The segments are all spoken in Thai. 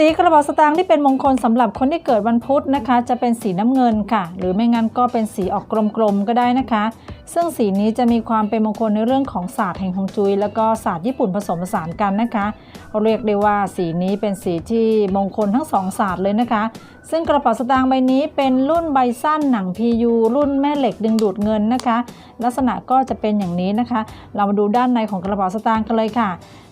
สีกระเป๋าสตางค์ที่เป็นมงคลสำหรับคนที่เกิดวันพุธนะคะ จะเป็นสีน้ำเงินค่ะ หรือไม่งั้นก็เป็นสีออกกลมๆก็ได้นะคะ ซึ่งสีนี้จะมีความเป็นมงคลในเรื่องของศาสตร์แห่งฮงจุย แล้วก็ศาสตร์ญี่ปุ่นผสมผสานกันนะคะเรียกได้ว่าสีนี้เป็นสีที่มงคลทั้งสองศาสตร์เลยนะคะ ซึ่งกระเป๋าสตางค์ใบนี้เป็นรุ่นใบสั้นหนัง PU รุ่นแม่เหล็กดึงดูดเงินนะคะ ลักษณะก็จะเป็นอย่างนี้นะคะ เรามาดูด้านในของกระเป๋าสตางค์กันเลยค่ะ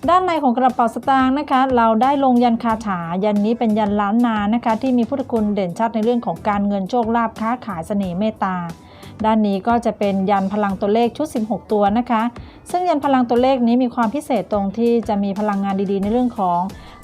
ด้านในของกระเป๋าสตางค์นะคะ เราได้ลงยันคาถายันนี้เป็นยันล้านนานะคะ ที่มีพุทธคุณเด่นชัดในเรื่องของการเงินโชคลาภค้าขายเสน่ห์เมตตา ด้านนี้ก็จะเป็นยันพลังตัวเลขชุด 16 ตัวนะคะ ซึ่งยันพลังตัวเลขนี้มีความพิเศษตรงที่จะมีพลังงานดีๆ ในเรื่องของ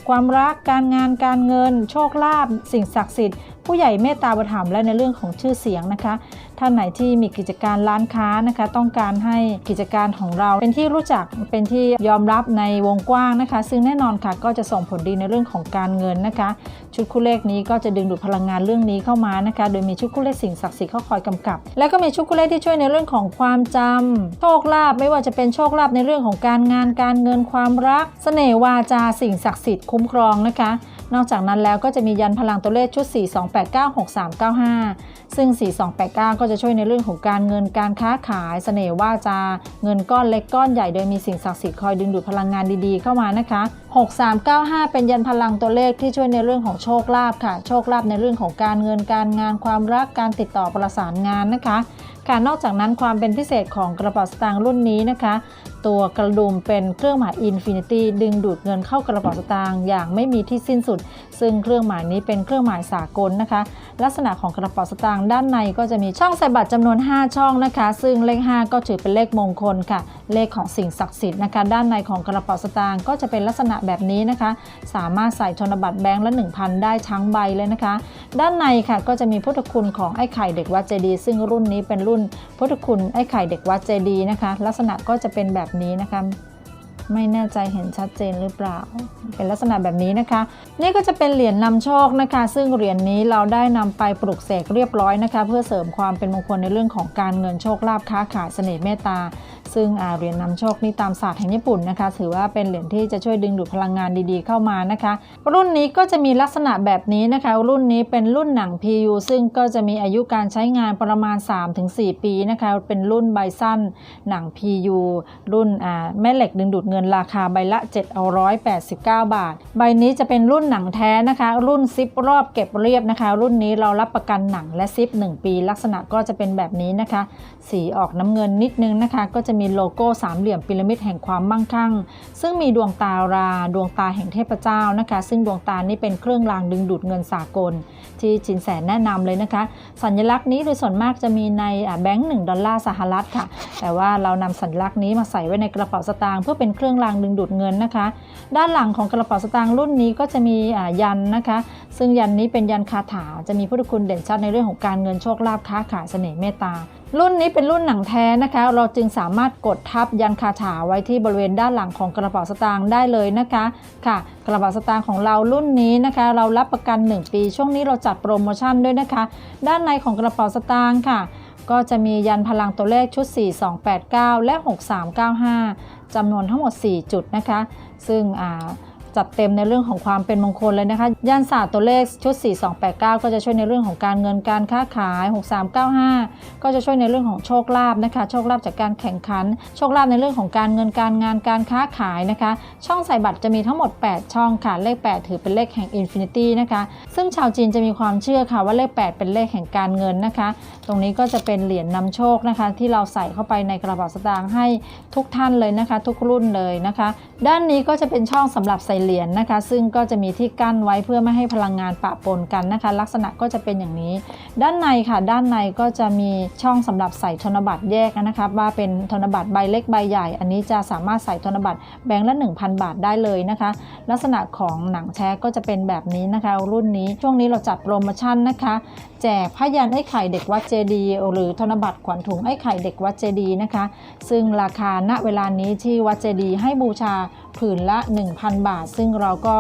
ความรักการงานการเงิน โชคลาภสิ่งศักดิ์สิทธิ์ผู้ใหญ่เมตตาประถมและในเรื่องของชื่อเสียงนะคะ ท่านไหนที่มีกิจการร้านค้านะคะ ต้องการให้กิจการของเราเป็นที่รู้จักเป็นที่ยอมรับในวงกว้างนะคะ ซึ่งแน่นอนค่ะก็จะส่งผลดีในเรื่องของการเงินนะคะ ชุดคู่เลขนี้ก็จะดึงดูดพลังงานเรื่องนี้เข้ามานะคะ โดยมีชุดคู่เลขสิ่งศักดิ์สิทธิ์เข้าคอยกำกับ แล้วก็มีชุดคู่เลขที่ช่วยในเรื่องของความจำโชคลาภไม่ว่าจะเป็นโชคลาภในเรื่องของการงานการเงินความรัก เสน่ห์วาจาสิ่งศักดิ์สิทธิ์คุ้มครองนะคะ นอกจากนั้นแล้วก็จะมียันพลังตัวเลขชุด 42896395 ซึ่ง 4289 ก็จะช่วยในเรื่องของการเงินการค้าขายเสน่ห์ว่าจา เงินก้อนเล็กก้อนใหญ่โดยมีสิ่งศักดิ์สิทธิ์คอยดึงดูดพลังงานดีๆ เข้ามานะคะ 6395 เป็นยันพลังตัวเลขที่ช่วยในเรื่องของโชคลาภค่ะ โชคลาภในเรื่องของการเงินการงานความรักการติดต่อประสานงานนะคะค่ะนอกจากนั้นความเป็นพิเศษของกระเป๋าสตางค์รุ่นนี้นะคะ ตัวกระดุมเป็นเครื่องหมายอินฟินิตี้ดึงดูดเงินเข้ากระเป๋าสตางค์อย่างไม่มีที่สิ้นสุด ซึ่งเครื่องหมายนี้เป็นเครื่องหมายสากลนะคะ ลักษณะของกระเป๋าสตางค์ด้านในก็จะมีช่องใส่บัตรจำนวน 5 ช่องนะคะ ซึ่งเลข 5 ก็ถือเป็นเลขมงคลค่ะ เลขของสิ่งศักดิ์สิทธิ์นะคะ ด้านในของกระเป๋าสตางค์ก็จะเป็นลักษณะแบบนี้นะคะ สามารถใส่ธนบัตรแบงค์ละ 1,000 ได้ทั้งใบเลยนะคะ ด้านในค่ะก็จะมีพุทธคุณของไอ้ไข่เด็กวัดเจดีย์ซึ่งรุ่นนี้เป็นรุ่นพุทธคุณไอ้ไข่เด็กวัดเจดีย์นะคะ ลักษณะก็จะเป็นแบบนี้นะคะ ไม่แน่ใจเห็นชัดเจนหรือเปล่า เป็นลักษณะแบบนี้นะคะ นี่ก็จะเป็นเหรียญนำโชคนะคะ ซึ่งเหรียญนี้เราได้นำไปปลุกเสกเรียบร้อยนะคะ เพื่อเสริมความเป็นมงคลในเรื่องของการเงินโชคลาภค้าขายเสน่ห์เมตตา ซึ่งเหรียญนำโชคนี่ตามศาสตร์แห่งญี่ปุ่นนะคะ ถือว่าเป็นเหรียญที่จะช่วยดึงดูดพลังงานดีๆเข้ามานะคะ รุ่นนี้ก็จะมีลักษณะแบบนี้นะคะ รุ่นนี้เป็นรุ่นหนัง PU ซึ่งก็จะมีอายุการใช้งานประมาณ 3-4 ปีนะคะ เป็นรุ่นใบสั้นหนัง PU รุ่นแม่เหล็กดึงดูดเงินราคาใบละ 789 บาท ใบนี้จะเป็นรุ่นหนังแท้นะคะ รุ่นซิปรอบเก็บเรียบนะคะ รุ่นนี้เรารับประกันหนังและซิป 1 ปี ลักษณะก็จะเป็นแบบนี้นะคะ สีออกน้ำเงินนิดนึงนะคะ ก็จะมีโลโก้สามเหลี่ยมพีระมิดแห่งความมั่งคั่ง ซึ่งมีดวงตารา ดวงตาแห่งเทพเจ้านะคะ ซึ่งดวงตานี้เป็นเครื่องรางดึงดูดเงินสากล ที่จินแสนแนะนำเลยนะคะ สัญลักษณ์นี้โดยส่วนมากจะมีในแบงค์1ดอลลาร์สหรัฐค่ะ แต่ว่าเรานำสัญลักษณ์นี้มาใส่ไว้ในกระเป๋าสตางค์เพื่อเป็นเครื่องรางดึงดูดเงินนะคะ ด้านหลังของกระเป๋าสตางค์รุ่นนี้ก็จะมียันนะคะ ซึ่งยันนี้เป็นยันคาถาจะมีพุทธคุณเด่นชัดในเรื่องของการเงินโชคลาภค้าขายเสน่ห์เมตตารุ่นนี้เป็นรุ่นหนังแท้นะคะ เราจึงสามารถกดทับยันคาถาไว้ที่บริเวณด้านหลังของกระเป๋าสตางค์ได้เลยนะคะค่ะ กระเป๋าสตางค์ของเรารุ่นนี้นะคะ เรารับประกัน 1 ปี ช่วงนี้เราจัดโปรโมชั่นด้วยนะคะ ด้านในของกระเป๋าสตางค์ค่ะ ก็จะมียันพลังตัวเลขชุด 4289 และ 6395 จำนวนทั้งหมด 4 จุดนะคะ ซึ่งอ่า จัดเต็มในเรื่องของความเป็นมงคลเลยนะคะ ย่านศาสตร์ตัวเลขชุด 4289 ก็จะช่วยในเรื่องของการเงินการค้าขาย 6395 ก็จะช่วยในเรื่องของโชคลาภนะคะ โชคลาภจากการแข่งขัน โชคลาภในเรื่องของการเงินการงานการค้าขายนะคะ ช่องใส่บัตรจะมีทั้งหมด 8 ช่องค่ะ เลข 8 ถือเป็นเลขแห่งอินฟินิตี้นะคะ ซึ่งชาวจีนจะมีความเชื่อค่ะว่าเลข 8 เป็นเลขแห่งการเงินนะคะ ตรงนี้ก็จะเป็นเหรียญนำโชคนะคะ ที่เราใส่เข้าไปในกระเป๋าสตางค์ให้ทุกท่านเลยนะคะ ทุกรุ่นเลยนะคะ ด้านนี้ก็จะเป็นช่องสำหรับใส่เหรียญนะคะ ซึ่งก็จะมีที่กั้นไว้เพื่อไม่ให้พลังงานปะปนกันนะคะ ลักษณะก็จะเป็นอย่างนี้ ด้านในค่ะ ด้านในก็จะมีช่องสำหรับใส่ธนบัตรแยกนะคะว่าเป็นธนบัตรใบเล็กใบใหญ่ อันนี้จะสามารถใส่ธนบัตรแบงค์ละ 1,000 บาทได้เลยนะคะ ลักษณะของหนังแท้ก็จะเป็นแบบนี้นะคะ รุ่นนี้ช่วงนี้เราจัดโปรโมชั่นนะคะแจกพยันไอ้ไข่เด็กวัดเจดีย์หรือธนบัตรขวัญถุงไอ้ไข่เด็กวัดเจดีย์นะคะ ซึ่งราคาณเวลานี้ที่วัดเจดีย์ให้บูชาผืนละ 1,000 บาทซึ่งเราก็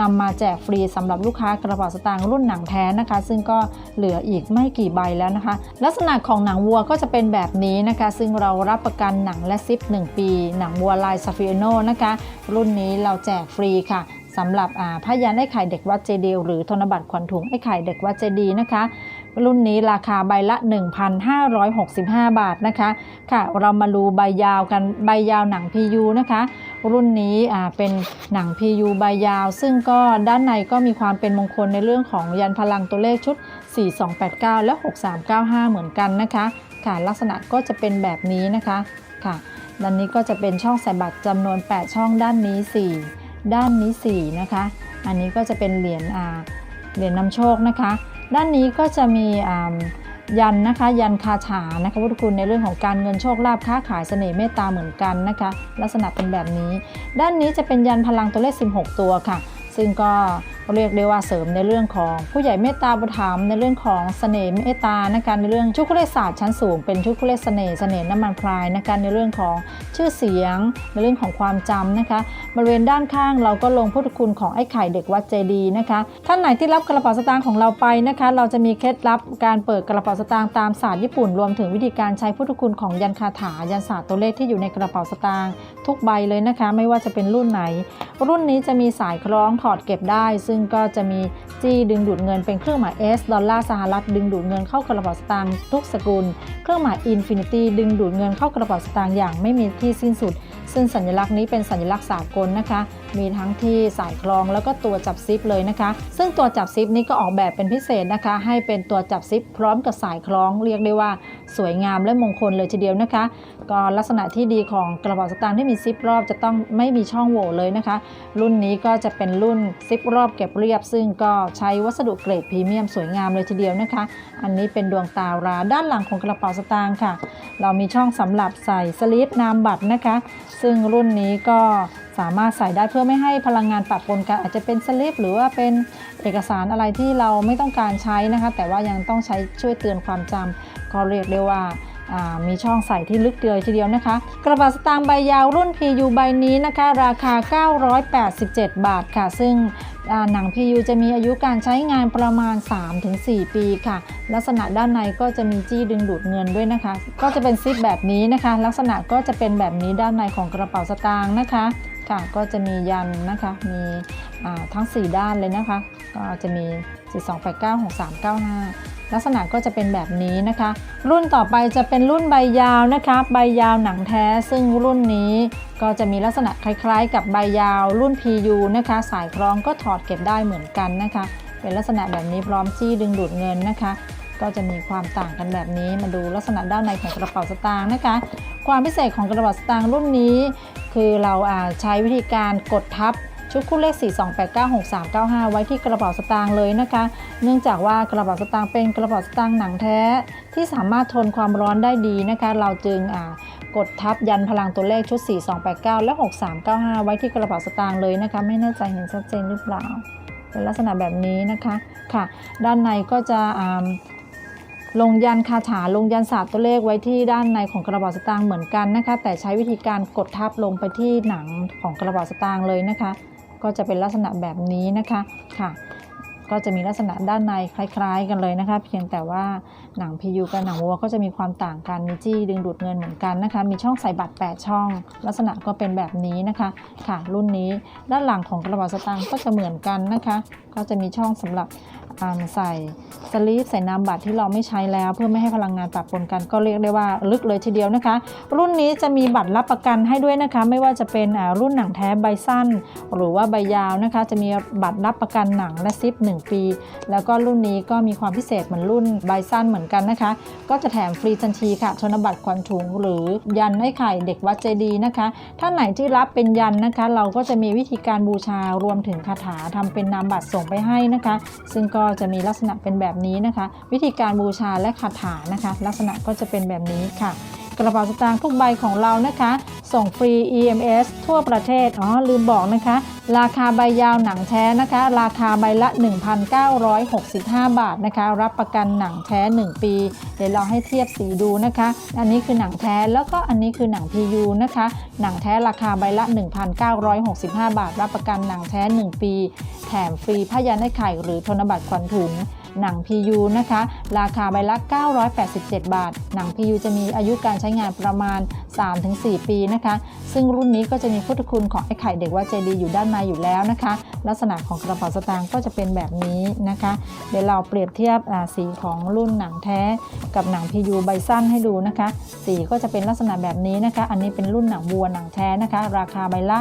นำมาแจกฟรีสำหรับลูกค้ากระเป๋าสตางค์รุ่นหนังแท้นะคะ ซึ่งก็เหลืออีกไม่กี่ใบแล้วนะคะ ลักษณะของหนังวัวก็จะเป็นแบบนี้นะคะ ซึ่งเรารับประกันหนังและซิป 1 ปี หนังวัวลายซาฟิโนนะคะ รุ่นนี้เราแจกฟรีค่ะสำหรับอ่าพยันไอ้ไข่เด็กวัดเจดีย์หรือธนบัตรขวัญถุงไอ้ไข่เด็กวัดเจดีย์นะคะ รุ่นนี้ราคาใบละ 1,565 บาทนะคะ ค่ะ เรามาดูใบยาวกันใบยาวหนัง PU นะคะ รุ่นนี้เป็นหนัง PU ใบยาว ซึ่งก็ด้านในก็มีความเป็นมงคลในเรื่องของยันพลังตัวเลขชุด 4289 และ 6395 เหมือนกันนะคะค่ะลักษณะก็จะเป็นแบบนี้นะคะค่ะด้านนี้ก็จะเป็นช่องใส่บัตรจำนวน 8 ช่องด้านนี้ 4 ด้านนี้ 4 นะคะ อันนี้ก็จะเป็นเหรียญเหรียญนำโชคนะคะ ด้านนี้ก็จะมีอ่า ยันนะคะ ยันคาถานะคะพุทธคุณในเรื่องของการเงินโชคลาภค้าขายเสน่ห์เมตตาเหมือนกันนะคะ ลักษณะเป็นแบบนี้ ด้านนี้จะเป็นยันพลังตัวเลข 16 ตัวค่ะ ซึ่งก็เรียกได้ว่าเสริมในเรื่องของผู้ใหญ่เมตตาบุถามในเรื่องของเสน่ห์เมตตานะคะในเรื่องชุดคุเลศาสตร์ชั้นสูงเป็นชุดคุเลศเสน่ห์เสน่ห์น้ำมันพรายนะคะในเรื่องของชื่อเสียง ในเรื่องของความจำนะคะ บริเวณด้านข้างเราก็ลงพุทธคุณของไอ้ไข่เด็กวัดเจดีนะคะ ท่านไหนที่รับกระเป๋าสตางค์ของเราไปนะคะ เราจะมีเคล็ดลับการเปิดกระเป๋าสตางค์ตามศาสตร์ญี่ปุ่นรวมถึงวิธีการใช้พุทธคุณของยันคาถายันศาสตร์ตัวเลขที่อยู่ในกระเป๋าสตางค์ทุกใบเลยนะคะ ไม่ว่าจะเป็นรุ่นไหน รุ่นนี้จะมีสายคล้องถอดเก็บได้ซึ่งก็จะมีจี้ดึงดูดเงินเป็นเครื่องหมาย S ดอลลาร์สหรัฐดึงดูดเงินเข้ากระเป๋าสตางค์ทุกสกุล เครื่องหมาย Infinity ดึงดูดเงินเข้ากระเป๋าสตางค์อย่างไม่มีที่สิ้นสุด ซึ่งสัญลักษณ์นี้เป็นสัญลักษณ์สากลนะคะ มีทั้งที่สายคล้องแล้วก็ตัวจับซิปเลยนะคะ ซึ่งตัวจับซิปนี้ก็ออกแบบเป็นพิเศษนะคะ ให้เป็นตัวจับซิปพร้อมกับสายคล้องเรียกได้ว่าสวยงามและมงคลเลยทีเดียวนะคะ ก็ลักษณะที่ดีของกระเป๋าสตางค์ที่มีซิปรอบจะต้องไม่มีช่องโหว่เลยนะคะ รุ่นนี้ก็จะเป็นรุ่นซิปรอบเก็บเรียบ ซึ่งก็ใช้วัสดุเกรดพรีเมียมสวยงามเลยทีเดียวนะคะ อันนี้เป็นดวงตาราด้านหลังของกระเป๋าสตางค์ค่ะ เรามีช่องสำหรับใส่สลิปนามบัตรนะคะ ซึ่งรุ่นนี้ก็ สามารถใส่ได้เพื่อไม่ให้พลังงานปะปนกันอาจจะเป็นสลิปหรือว่าเป็นเอกสารอะไรที่เราไม่ต้องการใช้นะคะ แต่ว่ายังต้องใช้ช่วยเตือนความจำก็เรียกได้ว่ามีช่องใส่ที่ลึกเดียวทีเดียวนะคะ กระเป๋าสตางค์ใบยาวรุ่น PU ใบนี้นะคะ ราคา 987 บาทค่ะ ซึ่งหนัง PU จะมีอายุการใช้งานประมาณ 3-4 ปีค่ะ ลักษณะด้านในก็จะมีจี้ดึงดูดเงินด้วยนะคะ ก็จะเป็นซิปแบบนี้นะคะ ลักษณะก็จะเป็นแบบนี้ด้านในของกระเป๋าสตางค์นะคะ ค่ะ ก็จะมียันนะคะ มีทั้ง 4 ด้านเลยนะคะ ก็จะมี 4289 6395 ลักษณะก็จะเป็นแบบนี้นะคะ รุ่นต่อไปจะเป็นรุ่นใบยาวนะคะ ใบยาวหนังแท้ ซึ่งรุ่นนี้ก็จะมีลักษณะคล้ายๆ กับใบยาวรุ่น PU นะคะ สายคล้องก็ถอดเก็บได้เหมือนกันนะคะ เป็นลักษณะแบบนี้พร้อมจี้ดึงดูดเงินนะคะ ก็จะมีความต่างกันแบบนี้ มาดูลักษณะด้านในของกระเป๋าสตางค์นะคะ ความพิเศษของกระเป๋าสตางค์รุ่นนี้ คือเราใช้วิธีการกดทับชุดคู่เลข 4289635ไว้ที่กระเป๋าสตางค์เลยนะคะ เนื่องจากว่ากระเป๋าสตางค์เป็นกระเป๋าสตางค์หนังแท้ ที่สามารถทนความร้อนได้ดีนะคะ เราจึงกดทับยันพลังตัวเลขชุด 4289 และ 6395 ไว้ที่กระเป๋าสตางค์เลยนะคะ ไม่แน่ใจเห็นชัดเจนหรือเปล่าเป็นลักษณะแบบนี้นะคะค่ะ ด้านในก็จะ ลงยันคาถาลงยันศาสตร์ตัวเลขไว้ที่ด้านในของกระเป๋าสตางค์เหมือนกันนะคะ แต่ใช้วิธีการกดทับลงไปที่หนังของกระเป๋าสตางค์เลยนะคะ ก็จะเป็นลักษณะแบบนี้นะคะค่ะ ก็จะมีลักษณะด้านในคล้าย ๆ กันเลยนะคะ เพียงแต่ว่าหนัง PU กับหนังวัวก็จะมีความต่างกันมีจี้ดึงดูดเงินเหมือนกันนะคะ มีช่องใส่บัตร 8 ช่อง ลักษณะก็เป็นแบบนี้นะคะค่ะ รุ่นนี้ด้านหลังของกระเป๋าสตางค์ก็จะเหมือนกันนะคะ ก็จะมีช่องสำหรับ ใส่สลีปใส่นามบัตรที่เราไม่ใช้แล้ว เพื่อไม่ให้พลังงานปะปนกันก็เรียกได้ว่าลึกเลยทีเดียวนะคะ รุ่นนี้จะมีบัตรรับประกันให้ด้วยนะคะ ไม่ว่าจะเป็นรุ่นหนังแท้ใบสั้น หรือว่าใบยาวนะคะ จะมีบัตรรับประกันหนังและซิป 1 ปี แล้วก็รุ่นนี้ก็มีความพิเศษเหมือนรุ่นใบสั้นเหมือนกันนะคะ ก็จะแถมฟรีทันทีค่ะธนบัตรควันถุงหรือยันไอ้ไข่เด็กวัดเจดีย์นะคะท่านไหนที่รับเป็นยันนะคะ เราก็จะมีวิธีการบูชารวมถึงคาถาทำเป็นนามบัตรส่งไปให้นะคะ ซึ่งก็็จะมีลักษณะเป็นแบบนี้นะคะ วิธีการบูชาและคาถานะคะ ลักษณะก็จะเป็นแบบนี้ค่ะ กระเป๋าสตางค์ทุกใบของเรานะคะ ส่งฟรี EMS ทั่วประเทศ อ๋อ ลืมบอกนะคะ ราคาใบยาวหนังแท้นะคะ ราคาใบละ 1,965 บาทนะคะ รับประกันหนังแท้ 1 ปี เดี๋ยวเราให้เทียบสีดูนะคะ อันนี้คือหนังแท้แล้วก็อันนี้คือหนัง PU นะคะ หนังแท้ราคาใบละ 1,965 บาท รับประกันหนังแท้ 1 ปี แถมฟรีผ้ายันไอ้ไข่หรือธนบัตรขวัญถุง หนัง PU นะคะ ราคาใบละ 987 บาท หนัง PU จะมีอายุการใช้งานประมาณ 3-4 ปีนะคะ ซึ่งรุ่นนี้ก็จะมีพุทธคุณของไอ้ไข่เด็กว่าเจดีอยู่ด้านในอยู่แล้วนะคะ ลักษณะของกระเป๋าสตางค์ก็จะเป็นแบบนี้นะคะ เดี๋ยวเราเปรียบเทียบสีของรุ่นหนังแท้กับหนัง PU ใบสั้นให้ดูนะคะ สีก็จะเป็นลักษณะแบบนี้นะคะ อันนี้เป็นรุ่นหนังวัวหนังแท้นะคะ ราคาใบละ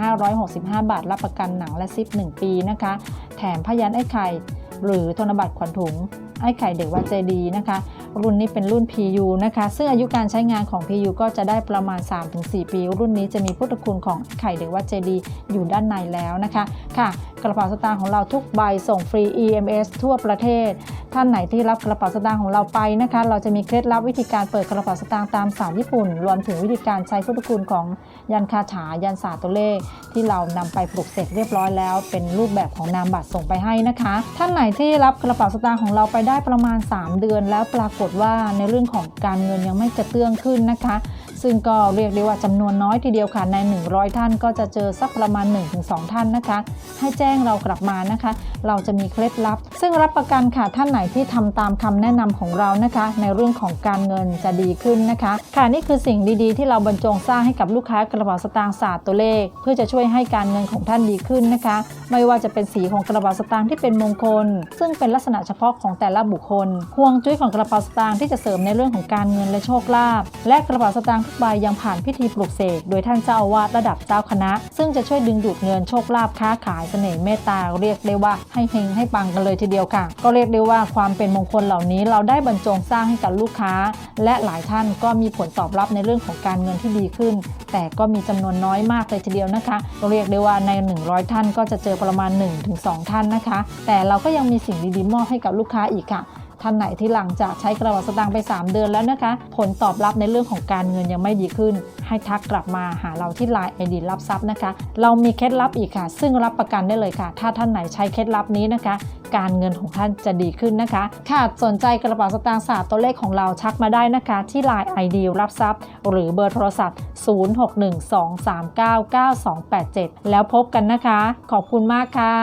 1,565 บาท รับประกันหนังและซิป 1 ปีนะคะ แถมพยันไอ้ไข่ หรือธนบัตรขวัญถุงไอ้ไข่เด็กวัดเจดีนะคะ รุ่นนี้เป็นรุ่น PU นะคะ ซึ่งอายุการใช้งานของ PU ก็จะได้ประมาณ 3-4 ปี รุ่นนี้จะมีพุทธคุณของไอ้ไข่เด็กวัดเจดีอยู่ด้านในแล้วนะคะค่ะ กระเป๋าสตางค์ของเราทุกใบส่งฟรี EMS ทั่วประเทศ ท่านไหนที่รับกระเป๋าสตางค์ของเราไปนะคะ เราจะมีเคล็ดลับวิธีการเปิดกระเป๋าสตางค์ตามศาสตร์ญี่ปุ่น รวมถึงวิธีการใช้พุทธคุณของยันคาถายันศาสตร์ตัวเลข ที่เรานำไปปลุกเสกเรียบร้อยแล้ว เป็นรูปแบบของนามบัตรส่งไปให้นะคะ ท่านไหนที่รับกระเป๋าสตางค์ของเราไปได้ประมาณ 3 เดือน แล้วปรากฏว่าในเรื่องของการเงินยังไม่กระเตื้องขึ้นนะคะ ซึ่งก็เรียกได้ว่าจำนวนน้อยทีเดียวค่ะใน 100 ท่านก็จะเจอสักประมาณ 1-2 ท่านนะคะ ให้แจ้งเรากลับมานะคะ เราจะมีเคล็ดลับ ซึ่งรับประกันค่ะท่านไหนที่ทำตามคำแนะนำของเรานะคะ ในเรื่องของการเงินจะดีขึ้นนะคะ ค่ะนี่คือสิ่งดีๆ ที่เราบรรจงสร้างให้กับลูกค้ากระเป๋าสตางค์ศาสตร์ตัวเลข เพื่อจะช่วยให้การเงินของท่านดีขึ้นนะคะ ไม่ว่าจะเป็นสีของกระเป๋าสตางค์ที่เป็นมงคล ซึ่งเป็นลักษณะเฉพาะของแต่ละบุคคลห่วงจุ้ยของกระเป๋าสตางค์ที่จะเสริมในเรื่องของการเงินและโชคลาภและกระเป๋าสตางค์ใบยังผ่านพิธีปลุกเสกโดยท่านเจ้าอาวาสระดับเจ้าคณะ ซึ่งจะช่วยดึงดูดเงินโชคลาภค้าขายเสน่ห์เมตตาเรียกได้ว่าให้เฮงให้ปังกันเลยทีเดียวค่ะ ก็เรียกได้ว่าความเป็นมงคลเหล่านี้เราได้บรรจงสร้างให้กับลูกค้า และหลายท่านก็มีผลตอบรับในเรื่องของการเงินที่ดีขึ้น แต่ก็มีจำนวนน้อยมากเลยทีเดียวนะคะก็เรียกได้ว่าใน 100 ท่านก็จะเจอประมาณ 1-2 ท่านนะคะ แต่เราก็ยังมีสิ่งดีๆมอบให้กับลูกค้าอีกค่ะ ท่านไหนที่หลังจากใช้กระเป๋าสตางค์ไป 3 เดือนแล้วนะคะ ผลตอบรับในเรื่องของการเงินยังไม่ดีขึ้น ให้ทักกลับมาหาเราที่ Line ID รับทรัพย์นะคะ เรามีเคล็ดลับอีกค่ะ ซึ่งรับประกันได้เลยค่ะ ถ้าท่านไหนใช้เคล็ดลับนี้นะคะ การเงินของท่านจะดีขึ้นนะคะ ค่ะสนใจกระเป๋าสตางค์ศาสตร์ตัวเลขของเราชักมาได้นะคะ ที่ Line ID รับทรัพย์ หรือเบอร์โทรศัพท์ 0612399287 แล้วพบกันนะคะ ขอบคุณมากค่ะ